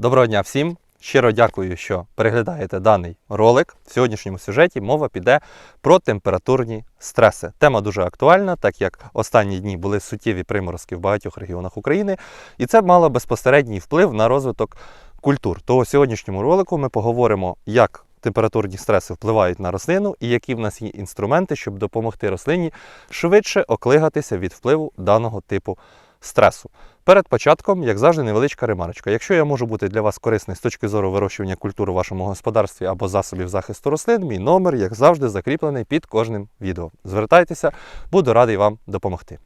Доброго дня всім! Щиро дякую, що переглядаєте даний ролик. В сьогоднішньому сюжеті мова піде про температурні стреси. Тема дуже актуальна, так як останні дні були суттєві приморозки в багатьох регіонах України, і це мало безпосередній вплив на розвиток культур. Того сьогоднішньому ролику ми поговоримо, як температурні стреси впливають на рослину і які в нас є інструменти, щоб допомогти рослині швидше оклигатися від впливу даного типу стресу. Перед початком, як завжди, невеличка ремарочка. Якщо я можу бути для вас корисний з точки зору вирощування культур у вашому господарстві або засобів захисту рослин, мій номер, як завжди, закріплений під кожним відео. Звертайтеся, буду радий вам допомогти.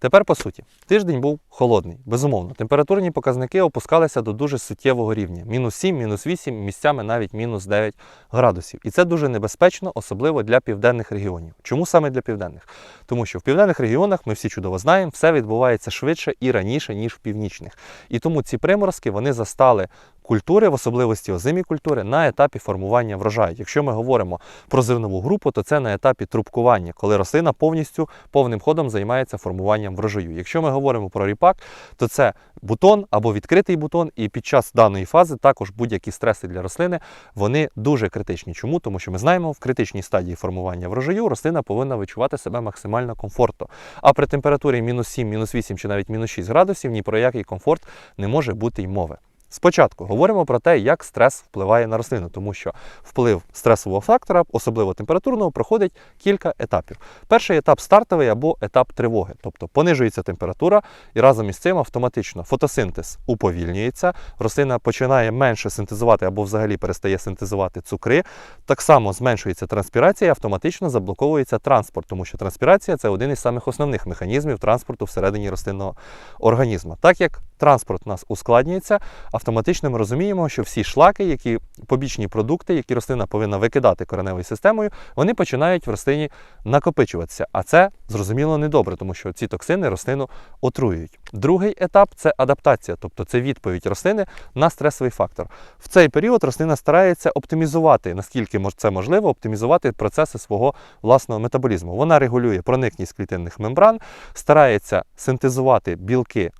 Тепер по суті, тиждень був холодний. Безумовно, температурні показники опускалися до дуже суттєвого рівня: мінус 7, мінус 8, місцями навіть мінус 9 градусів. І це дуже небезпечно, особливо для південних регіонів. Чому саме для південних? Тому що в південних регіонах ми всі чудово знаємо, все відбувається швидше і раніше, ніж в північних. І тому ці приморозки вони застали культури, в особливості озимі культури, на етапі формування врожаю. Якщо ми говоримо про зернову групу, то це на етапі трубкування, коли рослина повністю повним ходом займається формуванням врожаю. Якщо ми говоримо про ріпак, то це бутон або відкритий бутон, і під час даної фази також будь-які стреси для рослини вони дуже критичні. Чому? Тому що ми знаємо, в критичній стадії формування врожаю рослина повинна відчувати себе максимально комфортно. А при температурі мінус 7, мінус 8 чи навіть мінус 6 градусів ні про який комфорт не може бути й мови. Спочатку говоримо про те, як стрес впливає на рослину, тому що вплив стресового фактора, особливо температурного, проходить кілька етапів. Перший етап стартовий або етап тривоги, тобто понижується температура, і разом із цим автоматично фотосинтез уповільнюється, рослина починає менше синтезувати або взагалі перестає синтезувати цукри. Так само зменшується транспірація, і автоматично заблоковується транспорт, тому що транспірація це один із самих основних механізмів транспорту всередині рослинного організму. Так як транспорт у нас ускладнюється, автоматично ми розуміємо, що всі шлаки, які побічні продукти, які рослина повинна викидати кореневою системою, вони починають в рослині накопичуватися. А це зрозуміло недобре, тому що ці токсини рослину отруюють. Другий етап це адаптація, тобто це відповідь рослини на стресовий фактор. В цей період рослина старається оптимізувати, наскільки це можливо, оптимізувати процеси свого власного метаболізму. Вона регулює проникність клітинних мембран, старається синтезувати білки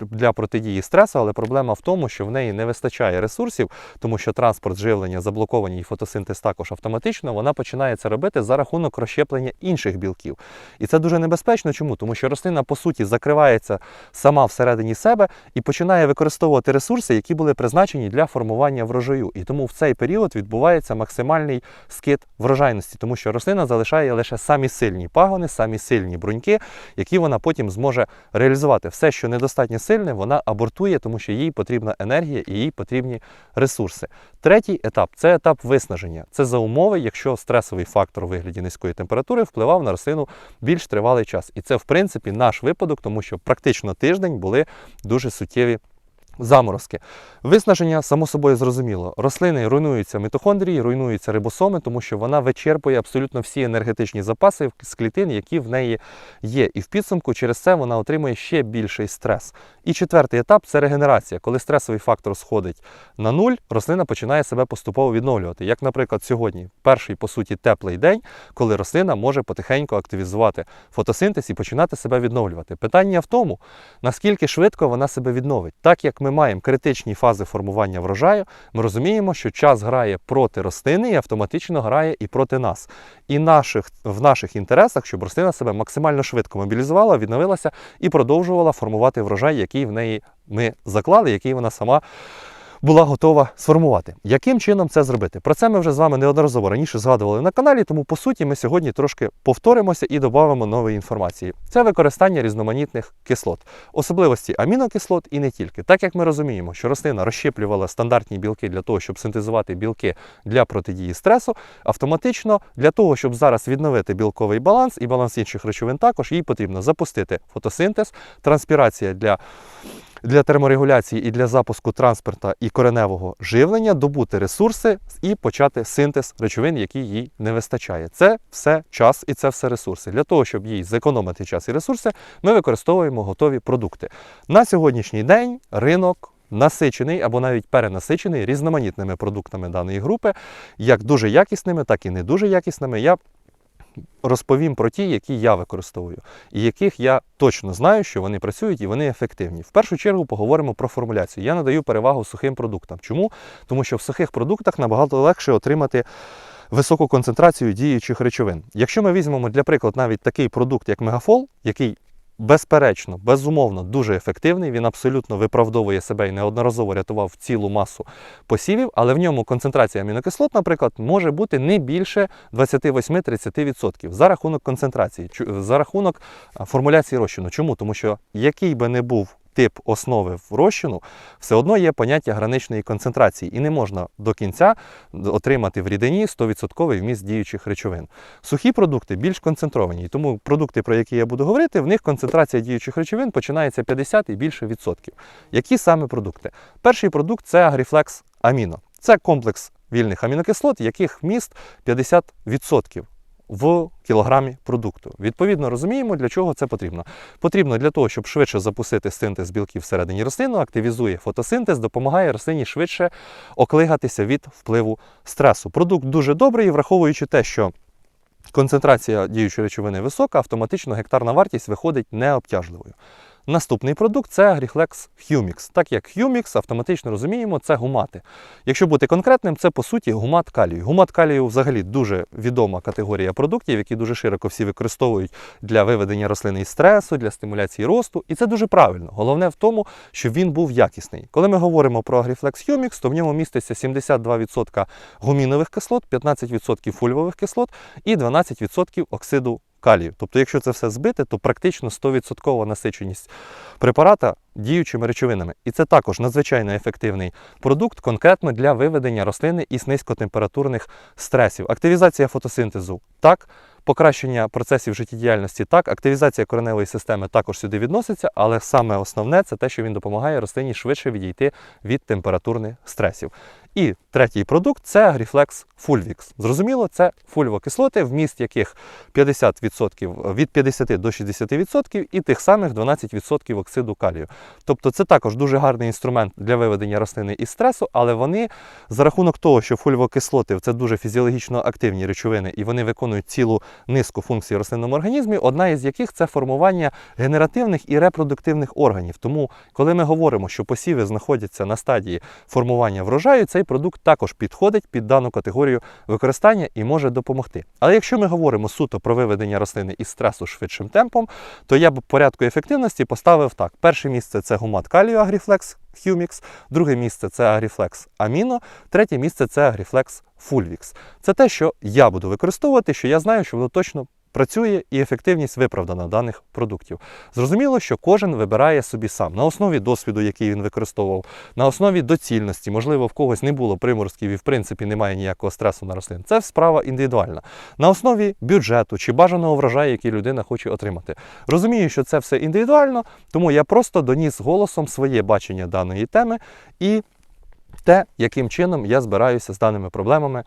для протидії стресу, але проблема в тому, що в неї не вистачає ресурсів, тому що транспорт живлення заблоковані і фотосинтез також автоматично, вона починає це робити за рахунок розщеплення інших білків. І це дуже небезпечно. Чому? Тому що рослина, по суті, закривається сама всередині себе і починає використовувати ресурси, які були призначені для формування врожаю. І тому в цей період відбувається максимальний скид врожайності, тому що рослина залишає лише самі сильні пагони, самі сильні бруньки, які вона потім зможе реалізувати. Все, що не недостатньо сильне, вона абортує, тому що їй потрібна енергія і їй потрібні ресурси. Третій етап це етап виснаження. Це за умови, якщо стресовий фактор у вигляді низької температури впливав на рослину більш тривалий час. І це, в принципі, наш випадок, тому що практично тиждень були дуже суттєві. Заморозки. Виснаження, само собою зрозуміло. Рослини руйнуються мітохондрії, руйнуються рибосоми, тому що вона вичерпує абсолютно всі енергетичні запаси з клітин, які в неї є. І в підсумку через це вона отримує ще більший стрес. І четвертий етап це регенерація. Коли стресовий фактор сходить на нуль, рослина починає себе поступово відновлювати. Як, наприклад, сьогодні, перший, по суті, теплий день, коли рослина може потихеньку активізувати фотосинтез і починати себе відновлювати. Питання в тому, наскільки швидко вона себе відновить. Так як ми маємо критичні фази формування врожаю, ми розуміємо, що час грає проти рослини і автоматично грає і проти нас. І наших, в наших інтересах, щоб рослина себе максимально швидко мобілізувала, відновилася і продовжувала формувати врожай, який в неї ми заклали, який вона сама була готова сформувати. Яким чином це зробити? Про це ми вже з вами неодноразово раніше згадували на каналі, тому по суті ми сьогодні трошки повторимося і додамо нової інформації. Це використання різноманітних кислот, особливості амінокислот і не тільки. Так як ми розуміємо, що рослина розщеплювала стандартні білки для того, щоб синтезувати білки для протидії стресу, автоматично для того, щоб зараз відновити білковий баланс і баланс інших речовин, також їй потрібно запустити фотосинтез, транспірація для для терморегуляції і для запуску транспорта і кореневого живлення, добути ресурси і почати синтез речовин, які їй не вистачає. Це все час і це все ресурси. Для того, щоб їй зекономити час і ресурси, ми використовуємо готові продукти. На сьогоднішній день ринок. Насичений або навіть перенасичений різноманітними продуктами даної групи, як дуже якісними, так і не дуже якісними. Я розповім про ті, які я використовую, і яких я точно знаю, що вони працюють і вони ефективні. В першу чергу поговоримо про формуляцію. Я надаю перевагу сухим продуктам. Чому? Тому що в сухих продуктах набагато легше отримати високу концентрацію діючих речовин. Якщо ми візьмемо для прикладу навіть такий продукт, як Мегафол, який безперечно, безумовно, дуже ефективний, він абсолютно виправдовує себе і неодноразово рятував цілу масу посівів, але в ньому концентрація амінокислот, наприклад, може бути не більше 28-30% за рахунок концентрації, за рахунок формуляції розчину. Чому? Тому що який би не був тип основи в розчину, все одно є поняття граничної концентрації, і не можна до кінця отримати в рідині 100% вміст діючих речовин. Сухі продукти більш концентровані, тому продукти, про які я буду говорити, в них концентрація діючих речовин починається 50 і більше відсотків. Які саме продукти? Перший продукт це Агріфлекс Аміно. Це комплекс вільних амінокислот, яких вміст 50% в кілограмі продукту. Відповідно, розуміємо, для чого це потрібно. Потрібно для того, щоб швидше запустити синтез білків всередині рослини, активізує фотосинтез, допомагає рослині швидше оклигатися від впливу стресу. Продукт дуже добрий, враховуючи те, що концентрація діючої речовини висока, автоматично гектарна вартість виходить необтяжливою. Наступний продукт це Agriflex Humix. Так як Humix, автоматично розуміємо, це гумати. Якщо бути конкретним, це по суті гумат калію. Гумат калію взагалі дуже відома категорія продуктів, які дуже широко всі використовують для виведення рослини із стресу, для стимуляції росту. І це дуже правильно. Головне в тому, що він був якісний. Коли ми говоримо про Agriflex Humix, то в ньому міститься 72% гумінових кислот, 15% фульвових кислот і 12% оксиду калію. Тобто, якщо це все збити, то практично 100% насиченість препарата діючими речовинами. І це також надзвичайно ефективний продукт конкретно для виведення рослини із низькотемпературних стресів. Активізація фотосинтезу так. Покращення процесів життєдіяльності так, активізація кореневої системи також сюди відноситься, але саме основне це те, що він допомагає рослині швидше відійти від температурних стресів. І третій продукт це Agriflex Fulvix. Зрозуміло, це фульвокислоти, вміст яких 50% від 50 до 60% і тих самих 12% оксиду калію. Тобто це також дуже гарний інструмент для виведення рослини із стресу, але вони за рахунок того, що фульвокислоти це дуже фізіологічно активні речовини, і вони виконують цілу низку функцій в рослинному організмі, одна із яких це формування генеративних і репродуктивних органів. Тому, коли ми говоримо, що посіви знаходяться на стадії формування врожаю, цей продукт також підходить під дану категорію використання і може допомогти. Але якщо ми говоримо суто про виведення рослини із стресу швидшим темпом, то я б порядку ефективності поставив так: перше місце це гумат калію Agriflex Humix, друге місце це Agriflex Amino, третє місце це Agriflex Fulvix. Це те, що я буду використовувати, що я знаю, що воно точно працює і ефективність виправдана даних продуктів. Зрозуміло, що кожен вибирає собі сам на основі досвіду, який він використовував, на основі доцільності, можливо, в когось не було приморозків і в принципі немає ніякого стресу на рослин. Це справа індивідуальна. На основі бюджету чи бажаного врожаю, який людина хоче отримати. Розумію, що це все індивідуально, тому я просто доніс голосом своє бачення даної теми і те, яким чином я збираюся з даними проблемами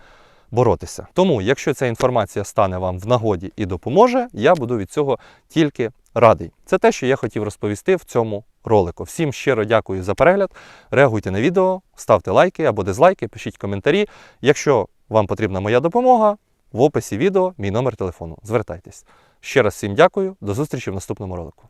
боротися. Тому, якщо ця інформація стане вам в нагоді і допоможе, я буду від цього тільки радий. Це те, що я хотів розповісти в цьому ролику. Всім щиро дякую за перегляд. Реагуйте на відео, ставте лайки або дизлайки, пишіть коментарі. Якщо вам потрібна моя допомога, в описі відео мій номер телефону. Звертайтесь. Ще раз всім дякую, до зустрічі в наступному ролику.